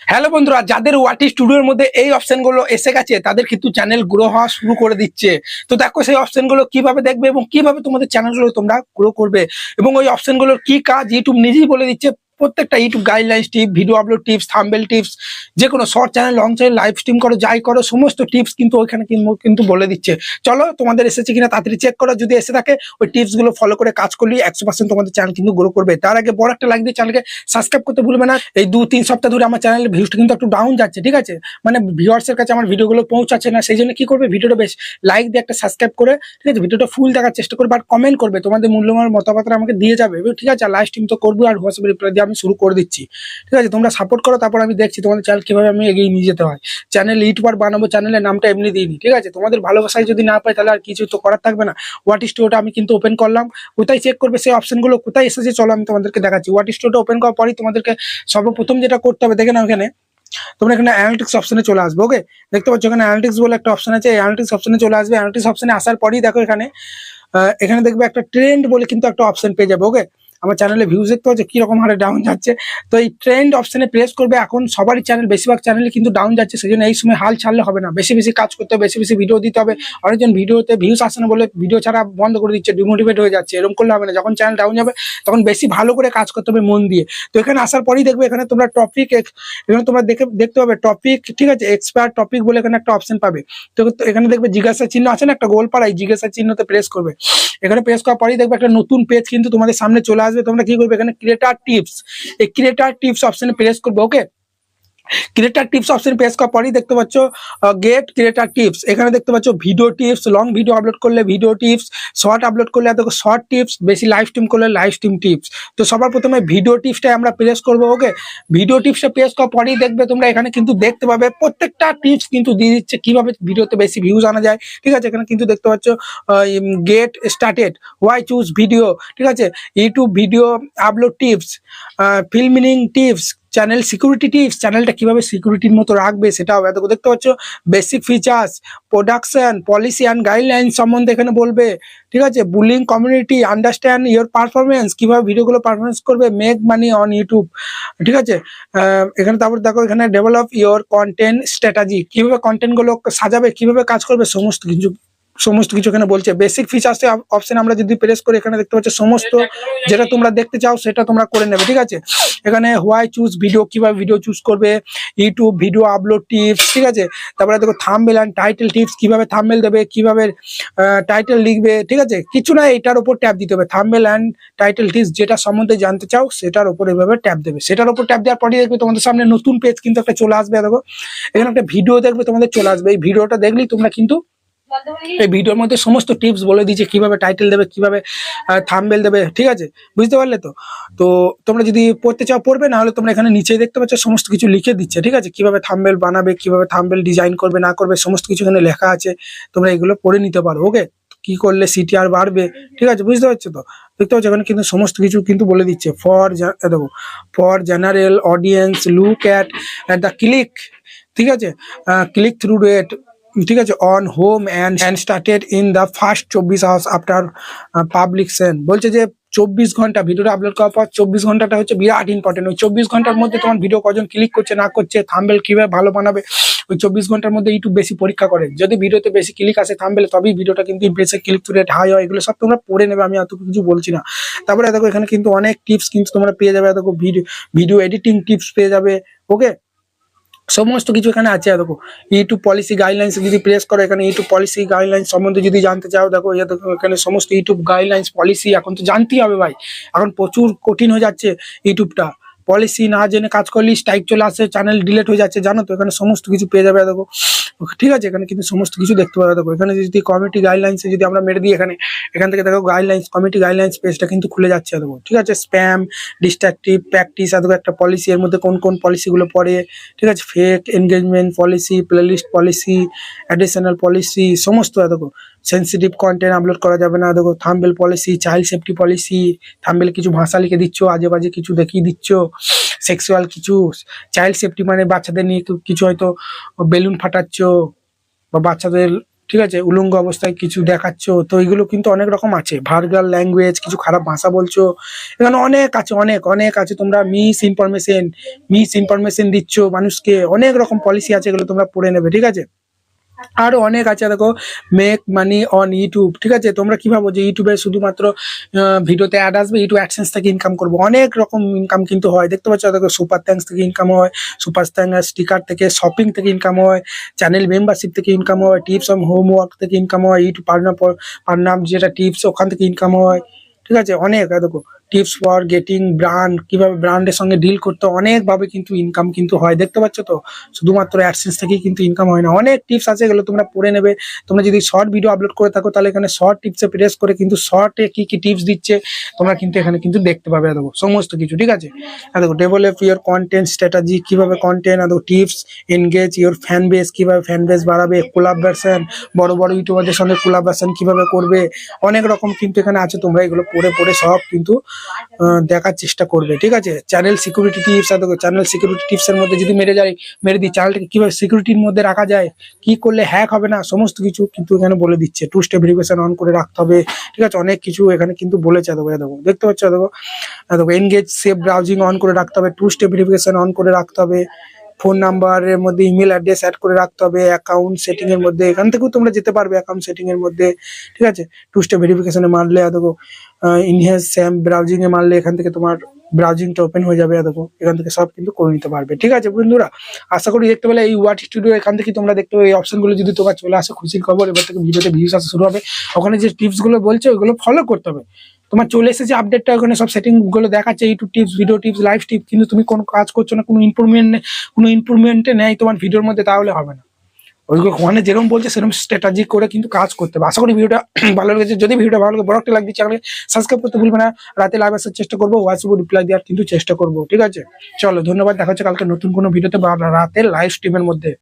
Hello বন্ধুরা, যাদের ওয়াটি স্টুডিওর মধ্যে এই অপশনগুলো এসে গেছে, তাদের কিন্তু চ্যানেল গ্রো হওয়া শুরু করে দিচ্ছে। তো দেখো সেই অপশনগুলো কীভাবে দেখবে এবং কীভাবে তোমাদের চ্যানেলগুলো তোমরা গ্রো করবে এবং ওই অপশনগুলোর কি কাজ ইউটিউব নিজেই বলে দিচ্ছে প্রত্যেকটা YouTube guidelines tip video upload tips thumbnail tips যে কোনো short channel long channel live stream করো, যাই করো, সমস্ত টিপস কিন্তু ওইখানে কিন্তু- বলে দিচ্ছে। চলো, তোমাদের এসেছে কিনা তাড়াতাড়ি চেক করো, যদি এসে থাকে, ওই টিপসগুলো ফলো করে কাজ করলে একশো পার্সেন্ট তোমাদের চ্যানেল কিন্তু গ্রো করবে। তার আগে বড় একটা লাইক দিয়ে চ্যানেলকে সাবস্ক্রাইব করতে ভুলবে না। এই দু, তিন সপ্তাহ ধরে আমার চ্যানেলের ভিউজটা কিন্তু একটু ডাউন যাচ্ছে, ঠিক আছে? মানে ভিউয়ার্সের কাছে আমার ভিডিওগুলো পৌঁছাচ্ছে না, সেই জন্য কি করবে? ভিডিওটা বেশ লাইক দিয়ে একটা সাবস্ক্রাইব করে, ঠিক আছে? ভিডিওটা ফুল দেখার চেষ্টা করবে, আর কমেন্ট করবে। তোমাদের মূল্যবান মতামতটা আমাকে দিয়ে যাবে। ঠিক আছে? লাইভ স্ট্রিম তো করব, আর হোয়াটসঅ্যাপ রিপ্লাই দিয়ে আমি শুরু করে দিচ্ছি। ঠিক আছে? তোমরা সাপোর্ট করো, তারপর আমি দেখছি তোমাদের চ্যানেল কীভাবে আমি এগিয়ে নিয়ে যেতে হয়। চ্যানেল ইউটিউবার বানাবো চ্যানেলের নামটা এমনি দিইনি ঠিক আছে? তোমাদের ভালোবাসায় যদি না পাই, তাহলে আর কিছু তো করার থাকবে না। হোয়াট স্টোরটা আমি কিন্তু ওপেন করলাম। কোথায় চেক করবে সেই অপশনগুলো কোথায় এসেছে? চলো আমি তোমাদেরকে দেখাচ্ছি। হোয়াট স্টোরটা ওপেন করার পরই তোমাদেরকে সর্বপ্রথম যেটা করতে হবে, দেখে না ওখানে তোমরা এখানে অ্যানালিটিক্স অপশনে চলে আসবে ওকে দেখতে পাচ্ছ এখানে অ্যানালিটিক্স বলে একটা অপশন আছে। অ্যানালিটিক্স অপশনে চলে আসবে। অ্যানালিটিক্স অপশনে আসার পরই দেখো এখানে এখানে দেখবে একটা ট্রেন্ড বলে কিন্তু একটা অপশন পেয়ে যাবে ওকে আমার চ্যানেলে ভিউজ দেখতে পাচ্ছ, কীরকম হারে ডাউন যাচ্ছে। তো এই ট্রেন্ড অপশানে প্রেস করবে এখন সবারই চ্যানেল বেশিরভাগ চ্যানেলে কিন্তু ডাউন যাচ্ছে সেই জন্য এই সময় হাল ছাড়লে হবে না। বেশি বেশি কাজ করতে হবে, বেশি বেশি ভিডিও দিতে হবে। অনেকজন ভিডিওতে ভিউজ আসে না বলে ভিডিও ছাড়া বন্ধ করে দিচ্ছে ডিমোটিভেট হয়ে যাচ্ছে। এরকম করলে হবে না। যখন চ্যানেল ডাউন যাবে, তখন বেশি ভালো করে কাজ করতে হবে মন দিয়ে। তো এখানে আসার পরেই দেখবে এখানে তোমরা টপিক এখানে তোমরা দেখে, দেখতে পাবে টপিক ঠিক আছে এক্সপায়ার টপিক বলে এখানে একটা অপশন পাবে। তো এখানে দেখবে জিজ্ঞাসা চিহ্ন আছে না, একটা গোল পাড়ায় জিজ্ঞাসা চিহ্নতে প্রেস করবে। এখানে প্রেস করার পরেই দেখবে একটা নতুন পেজ কিন্তু তোমাদের সামনে চলে আসবে। তোমরা কি করবে? এখানে ক্রিয়েটার টিপস এই ক্রিয়েটার টিপস অপশনে প্রেস করবে okay creator tips option press করার পরেই দেখতে পাচ্ছ গেট ক্রিয়েটার টিপস এখানে দেখতে পাচ্ছ video tips long video upload করলে ভিডিও টিপস শর্ট আপলোড করলে এত শর্ট টিপস বেশি লাইভ স্ট্রিম করলে লাইভ স্ট্রিম টিপস তো সবার প্রথমে ভিডিও টিপসটাই আমরা প্রেস করব ওকে ভিডিও টিপসটা প্রেস করার পরেই দেখবে তোমরা এখানে কিন্তু দেখতে পাবে প্রত্যেকটা টিপস কিন্তু দিয়ে দিচ্ছে, কীভাবে ভিডিওতে বেশি ভিউজ আনা যায়। ঠিক আছে? এখানে কিন্তু দেখতে পাচ্ছ get started why choose video ঠিক আছে? YouTube video upload tips filming tips channel security tips চ্যানেলটা কীভাবে সিকিউরিটির মতো রাখবে সেটাও এত দেখতে পাচ্ছ। Basic features production policy and guideline সম্বন্ধে এখানে বলবে। ঠিক আছে? Building community understand your performance কীভাবে ভিডিওগুলো পারফরমেন্স করবে মেক মানি অন ইউটিউব ঠিক আছে? এখানে তারপর দেখো, এখানে ডেভেলপ ইয়োর কন্টেন্ট স্ট্র্যাটাজি কীভাবে কন্টেন্টগুলো সাজাবে, কীভাবে কাজ করবে, সমস্ত কিছু সমস্ত কিছু এখানে বলছে। বেসিক ফিচার্স অপশন আমরা যদি প্রেস করি এখানে দেখতে পাচ্ছ, সমস্ত যেটা তোমরা দেখতে চাও সেটা তোমরা করে নেবে, ঠিক আছে? এখানে হোয়াই চুজ ভিডিও কীভাবে ভিডিও চুজ করবে ইউটিউব ভিডিও আপলোড টিপস ঠিক আছে? তারপরে দেখো থাম্বেল অ্যান্ড টাইটেল টিপস কীভাবে থাম্বেল দেবে, কীভাবে টাইটেল লিখবে, ঠিক আছে? কিছু না, এটার উপর ট্যাপ দিতে হবে। থাম্বেল অ্যান্ড টাইটেল টিপস যেটা সম্বন্ধে জানতে চাও, সেটার উপর এভাবে ট্যাপ দেবে। সেটার উপর ট্যাপ দেওয়ার পরেই দেখবে তোমাদের সামনে নতুন পেজ কিন্তু একটা চলে আসবে, দেখো। এখানে একটা ভিডিও দেখবে, তোমাদের চলে আসবে। এই ভিডিওটা দেখলেই তোমরা কিন্তু এই ভিডিওর মধ্যে সমস্ত টিপস বলে দিয়েছে, কীভাবে টাইটেল দেবে, কীভাবে থামবেল দেবে, ঠিক আছে? বুঝতে পারলে তো? তো তোমরা যদি পড়তে চাও, পড়বে, না হলে তোমরা এখানে নিচে দেখতে পাচ্ছ, সমস্ত কিছু লিখে দিচ্ছে, ঠিক আছে? কীভাবে থামবেল বানাবে, কীভাবে থামবেল ডিজাইন করবে, না করবে, সমস্ত কিছু এখানে লেখা আছে। তোমরা এগুলো পড়ে নিতে পারো ওকে কি করলে সিটিআর বাড়বে, ঠিক আছে? বুঝতে পারছ তো? দেখতে পাচ্ছ, এখানে কিন্তু সমস্ত কিছু কিন্তু বলে দিচ্ছে। ফর দেখো for general audience look at at the click ঠিক আছে? ক্লিক থ্রু রেট ঠিক আছে on home and and started in the first চব্বিশ আওয়ার্স আফটার পাবলিকশন বলছে যে চব্বিশ ঘণ্টা ভিডিওটা আপলোড করার পর চব্বিশ ঘন্টাটা হচ্ছে বিরাট ইম্পর্টেন্ট ওই চব্বিশ ঘণ্টার মধ্যে তোমার ভিডিও কজন ক্লিক করছে, না করছে থাম্বেল কীভাবে ভালো বানাবে, ওই চব্বিশ ঘণ্টার মধ্যে ইউটিউব বেশি পরীক্ষা করে। যদি ভিডিওতে বেশি ক্লিক আসে থাম্বেলে তবেই ভিডিওটা কিন্তু বেশি ক্লিক রেট হাই হয়। এগুলো সব তোমরা পড়ে নেবে, আমি এত কিছু বলছি না। তারপরে দেখো এখানে কিন্তু অনেক টিপস কিন্তু তোমরা পেয়ে যাবে। দেখো ভিডিও ভিডিও এডিটিং টিপস পেয়ে যাবে ওকে সমস্ত কিছু এখানে আছে। দেখো ইউটিউব পলিসি গাইডলাইন্স যদি প্রেস করো, এখানে ইউটিউব পলিসি গাইডলাইন্স সম্বন্ধে যদি জানতে চাও, দেখো দেখো, এখানে সমস্ত ইউটিউব গাইডলাইন্স পলিসি এখন তো জানতেই হবে ভাই। এখন প্রচুর কঠিন হয়ে যাচ্ছে ইউটিউবটা পলিসি না জেনে কাজ করলেই স্ট্রাইক চলে আসছে চ্যানেল ডিলেট হয়ে যাচ্ছে, জানো তো? এখানে সমস্ত কিছু পেয়ে যাবে, দেখো। ঠিক আছে, এখানে কিন্তু সমস্ত কিছু দেখতে পাবে, দেখো। এখানে যদি কমিটি গাইডলাইন্সে যদি আমরা মেরে দিই এখানে, এখান থেকে দেখো গাইডলাইন্স কমিটি গাইডলাইন্স পেজটা কিন্তু খুলে যাচ্ছে, দেখো। ঠিক আছে? স্প্যাম ডিস্ট্রাকটিভ প্র্যাকটিস দেখো একটা পলিসি এর মধ্যে কোন কোন পলিসিগুলো পড়ে, ঠিক আছে? Fake engagement policy playlist policy additional policy সমস্ত, দেখো। সেন্সিটিভ কন্টেন্ট আপলোড করা যাবে না। দেখো thumbnail policy child safety policy thumbnail কিছু ভাষা লিখে দিচ্ছ আজে বাজে কিছু দেখিয়ে দিচ্ছ সেক্সুয়াল কিছু চাইল্ড সেফটি মানে বাচ্চাদের নিয়ে কিছু হয়তো বেলুন ফাটাচ্ছ বা বাচ্চাদের, ঠিক আছে, উলঙ্গ অবস্থায় কিছু দেখাচ্ছ। তো এগুলো কিন্তু অনেক রকম আছে ভার্গাল ল্যাঙ্গুয়েজ কিছু খারাপ ভাষা বলছো। এখানে অনেক আছে, অনেক অনেক আছে। তোমরা মিস ইনফরমেশন মিস ইনফরমেশন দিচ্ছ মানুষকে। অনেক রকম পলিসি আছে, এগুলো তোমরা পড়ে নেবে, ঠিক আছে? আরও অনেক আছে, দেখো মেক মানি অন ইউটিউব ঠিক আছে? তোমরা কি ভাবো যে ইউটিউবে শুধুমাত্র ভিডিওতে অ্যাড আসবে ইউটিউব অ্যাডসেন্স থেকে ইনকাম করব? অনেক রকম ইনকাম কিন্তু হয়। দেখতে পাচ্ছ, দেখো সুপার থ্যাঙ্কস থেকে ইনকাম হয় সুপার থ্যাঙ্কস স্টিকার থেকে শপিং থেকে ইনকাম হয় চ্যানেল মেম্বারশিপ থেকে ইনকাম হয় টিপস অন হোমওয়ার্ক থেকে ইনকাম হয় ইউটিউব পার্টনার পার্টনার যেটা টিপস ওখান থেকে ইনকাম হয়, ঠিক আছে? অনেক, দেখো। টিপস ফর গেটিং ব্র্যান্ড, কীভাবে ব্র্যান্ডের সঙ্গে ডিল করতে অনেকভাবে কিন্তু ইনকাম কিন্তু হয়। দেখতে পাচ্ছ তো? শুধুমাত্র অ্যাডসেন্স থেকেই কিন্তু ইনকাম হয় না। অনেক টিপস আছে, এগুলো তোমরা পড়ে নেবে। তোমরা যদি শর্ট ভিডিও আপলোড করে থাকো, তাহলে এখানে শর্ট টিপসে প্রেস করে কিন্তু শর্টে কি কি টিপস দিচ্ছে, তোমরা কিন্তু এখানে কিন্তু দেখতে পাবে। দেখো, সমস্ত কিছু, ঠিক আছে? দেখো ডেভেলপ ইউর কন্টেন্ট স্ট্র্যাটাজি কীভাবে কন্টেন্ট দেখো tips engage your fan base কীভাবে ফ্যান বেস বাড়াবে কোলাবরেশন বড় বড় ইউটিউবারদের সঙ্গে কোলাবরেশন কীভাবে করবে, অনেক রকম কিন্তু এখানে আছে। তোমরা এগুলো পড়ে পড়ে সব কিন্তু দেখার চেষ্টা করবে, ঠিক আছে? চ্যানেল সিকিউরিটি টিপস আর চ্যানেল সিকিউরিটি টিপস এর মধ্যে যদি মেরে যায়, মেরে দিই চ্যানেলটাকে কীভাবে সিকিউরিটির মধ্যে রাখা যায়, কি করলে হ্যাক হবে না, সমস্ত কিছু কিন্তু এখানে বলে দিচ্ছে। টু স্টেপ ভেরিফিকেশন অন করে রাখতে হবে, ঠিক আছে? অনেক কিছু এখানে কিন্তু বলেছে, দেখো দেখো, দেখতে পাচ্ছ, দেখো? দেখো এনগেজ সেফ ব্রাউজিং অন করে রাখতে হবে টু স্টেপ ভেরিফিকেশন অন করে রাখতে হবে। ফোন নাম্বারের মধ্যে ইমেল অ্যাড্রেস অ্যাড করে রাখতে হবে অ্যাকাউন্ট সেটিং এর মধ্যে, এখান থেকেও তোমরা যেতে পারবে অ্যাকাউন্ট সেটিং এর মধ্যে, ঠিক আছে? টু স্টেপ ভেরিফিকেশনে মারলে দেখো ইনহেন্স স্যাম ব্রাউজিং এ মারলে এখান থেকে তোমার ব্রাউজিংটা ওপেন হয়ে যাবে দেখো, এখান থেকে সব কিন্তু করে নিতে পারবে, ঠিক আছে বন্ধুরা? আশা করি দেখতে পেলে এই ওয়াট স্টুডিও এখান থেকে তোমরা দেখতে পাবে এই অপশনগুলো যদি তোমার চলে আসে, খুশির খবর, এবার থেকে ভিডিওতে ভিউজ আসা শুরু হবে। ওখানে যে টিপসগুলো বলছে, ওইগুলো ফলো করতে হবে। তোমার চলে এসেছে আপডেটটা ওখানে সব সেটিংগুলো দেখাচ্ছে YouTube tips video tips live tips কিন্তু তুমি কোনো কাজ করছ না, কোনো ইমপ্রুভমেন্ট কোনো ইমপ্রুভমেন্টে নেই তোমার ভিডিওর মধ্যে, তাহলে হবে না। ওখানে যেরকম বলছে, সেরকম স্ট্র্যাটাজি করে কিন্তু কাজ করতে হবে। আশা করি ভিডিওটা ভালো লেগেছে। যদি ভিডিওটা ভালো লাগে, বড় একটা লাইক দিচ্ছে সাবস্ক্রাইব করতে ভুলবে না। রাতে লাইভ আসার চেষ্টা করব হোয়াটসঅ্যাপে রিপ্লাই দেওয়ার কিন্তু চেষ্টা করব, ঠিক আছে? চলো, ধন্যবাদ। দেখা হচ্ছে কালকে নতুন কোনো ভিডিওতে বা রাতে লাইভ স্ট্রিমের মধ্যে।